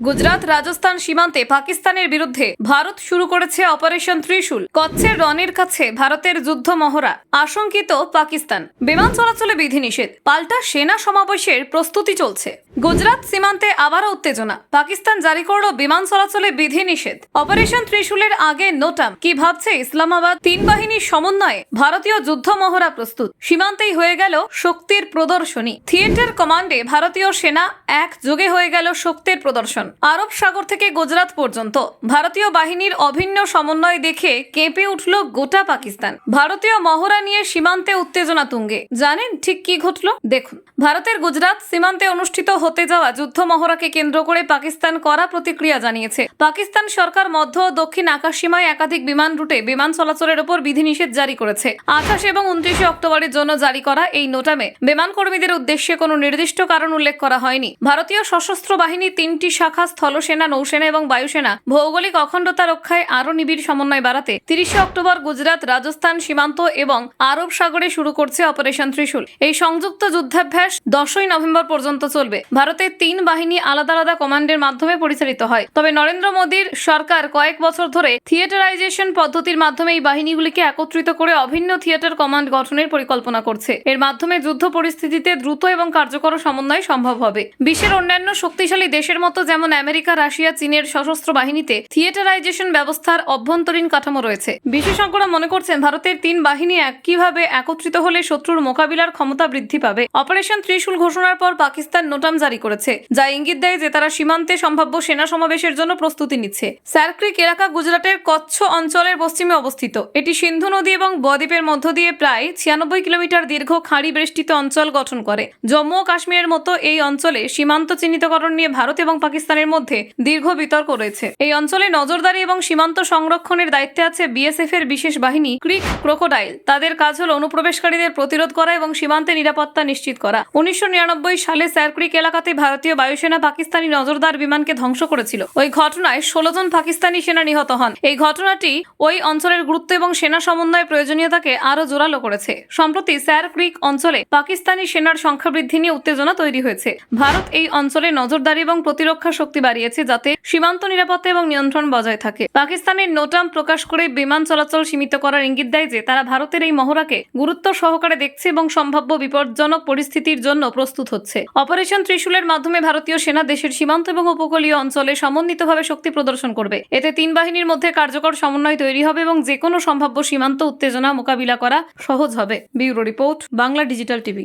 গুজরাট, রাজস্থান সীমান্তে পাকিস্তানের বিরুদ্ধে ভারত শুরু করেছে অপারেশন ত্রিশূল। কচ্ছের রনের কাছে ভারতের যুদ্ধ মহড়া, আশঙ্কিত পাকিস্তান। বিমান চলাচলে বিধিনিষেধ, পাল্টা সেনা সমাবেশের প্রস্তুতি চলছে। গুজরাট সীমান্তে আবারও উত্তেজনা। পাকিস্তান জারি করল বিমান চলাচলে বিধিনিষেধ। অপারেশন ত্রিশূলের আগে নোটাম, কি ভাবছে ইসলামাবাদ? তিন বাহিনীর সমন্বয়ে ভারতীয় যুদ্ধ মহড়া প্রস্তুত। সীমান্তেই হয়ে গেল শক্তির প্রদর্শনী। থিয়েটার কমান্ডে ভারতীয় সেনা এক যোগে হয়ে গেল শক্তির প্রদর্শন। আরব সাগর থেকে গুজরাট পর্যন্ত ভারতীয় বাহিনীর অভিন্ন সমন্বয় দেখে কেঁপে উঠল গোটা পাকিস্তান। ভারতীয় মহড়া নিয়ে সীমান্তে উত্তেজনা তুঙ্গে। জানেন ঠিক কি ঘটল? দেখুন। ভারতের গুজরাট সীমান্তে অনুষ্ঠিত হতে যাওয়া যুদ্ধ মহড়াকে কেন্দ্র করে পাকিস্তান কড়া প্রতিক্রিয়া জানিয়েছে। পাকিস্তান সরকার মধ্য ও দক্ষিণ আকাশসীমায় একাধিক বিমান রুটে বিমান চলাচলের উপর বিধিনিষেধ জারি করেছে। আঠাশ এবং উনত্রিশে অক্টোবরের জন্য জারি করা এই নোটামে বিমান কর্মীদের উদ্দেশ্যে কোনো নির্দিষ্ট কারণ উল্লেখ করা হয়নি। ভারতীয় সশস্ত্র বাহিনী তিনটি শাখা স্থলসেনা, নৌসেনা এবং বায়ুসেনা ভৌগোলিক অখণ্ডতা রক্ষায় আরও নিবিড় সমন্বয় বাড়াতে তিরিশে অক্টোবর গুজরাট, রাজস্থান, সীমান্ত এবং আরব সাগরে শুরু করছে অপারেশন ত্রিশূল। এই সংযুক্ত যুদ্ধাভ্যাস দশই নভেম্বর পর্যন্ত চলবে। ভারতের তিন বাহিনী আলাদা আলাদা কমান্ডের মাধ্যমে পরিচালিত হয়। তবে নরেন্দ্র মোদীর সরকার কয়েক বছর ধরে থিয়েটারাইজেশন পদ্ধতির মাধ্যমে এই বাহিনীগুলিকে একত্রিত করে অভিন্ন থিয়েটার কমান্ড গঠনের পরিকল্পনা করছে। এর মাধ্যমে যুদ্ধ পরিস্থিতিতে দ্রুত এবং কার্যকর সমন্বয় সম্ভব হবে। বিশ্বের অন্যান্য শক্তিশালী দেশের মতো যেমন আমেরিকা, রাশিয়া, চীনের সশস্ত্র বাহিনীতে থিয়েটারাইজেশন ব্যবস্থার অভ্যন্তরীণ কাঠামো রয়েছে। বিশেষজ্ঞরা মনে করছেন, ভারতের তিন বাহিনী একইভাবে একত্রিত হলে শত্রুর মোকাবিলার ক্ষমতা বৃদ্ধি পাবে। অপারেশন ত্রিশূল ঘোষণার পর পাকিস্তান নোটাম জারি করেছে, যা ইঙ্গিত দেয় যে তারা সীমান্তে সম্ভাব্য সেনা সমাবেশের জন্য প্রস্তুতি নিচ্ছে। স্যারক্রিক এলাকা গুজরাটের কচ্ছ অঞ্চলের পশ্চিমে অবস্থিত। এটি সিন্ধু নদী এবং বদ্বীপের মধ্য দিয়ে প্রায় ছিয়ানব্বই কিলোমিটার দীর্ঘ খাঁড়ি বেষ্টিত অঞ্চল গঠন করে। জম্মু ও কাশ্মীরের মতো এই অঞ্চলে সীমান্ত চিহ্নিতকরণ নিয়ে ভারত এবং পাকিস্তানের মধ্যে দীর্ঘ বিতর্ক রয়েছে। এই অঞ্চলে নজরদারি এবং সীমান্ত সংরক্ষণের দায়িত্বে আছে বিএসএফ এর বিশেষ বাহিনী ক্রিক ক্রোকোডাইল। তাদের কাজ হল অনুপ্রবেশকারীদের প্রতিরোধ করা এবং সীমান্তে নিরাপত্তা নিশ্চিত করা। উনিশশো নিরানব্বই সালে স্যারক্রিক এলাকাতে ভারতীয় বায়ুসেনা পাকিস্তানি নজরদার বিমানকে ধ্বংস করেছিল। ওই ঘটনায় ষোলো জন পাকিস্তানি সেনা নিহত হন। এই ঘটনাটি ওই অঞ্চলের গুরুত্ব এবং সেনা সমন্বয়ের প্রয়োজনীয়তাকে আরও জোরালো করেছে। সম্প্রতি স্যার ক্রিক অঞ্চলে পাকিস্তানি সেনার সংখ্যা বৃদ্ধি নিয়ে উত্তেজনা তৈরি হয়েছে। ভারত এই অঞ্চলে নজরদারি এবং প্রতিরক্ষা শক্তি বাড়িয়েছে যাতে সীমান্ত নিরাপত্তা এবং নিয়ন্ত্রণ বজায় থাকে। পাকিস্তানের নোটাম প্রকাশ করে বিমান চলাচল সীমিত করার ইঙ্গিত দেয় যে, তারা ভারতের এই মহড়াকে গুরুত্ব সহকারে দেখছে এবং সম্ভাব্য বিপজ্জনক পরিস্থিতির জন্য প্রস্তুত হচ্ছে। অপারেশন ত্রিশূলের মাধ্যমে ভারতীয় সেনা দেশের সীমান্ত এবং উপকূলীয় অঞ্চলে সমন্বিতভাবে শক্তি প্রদর্শন করবে। এতে তিন বাহিনীর মধ্যে কার্যকর সমন্বয় তৈরি হবে এবং যে কোনো সম্ভাব্য সীমান্ত উত্তেজনা মোকাবিলা করা সহজ হবে। Bureau report, Bangla digital TV.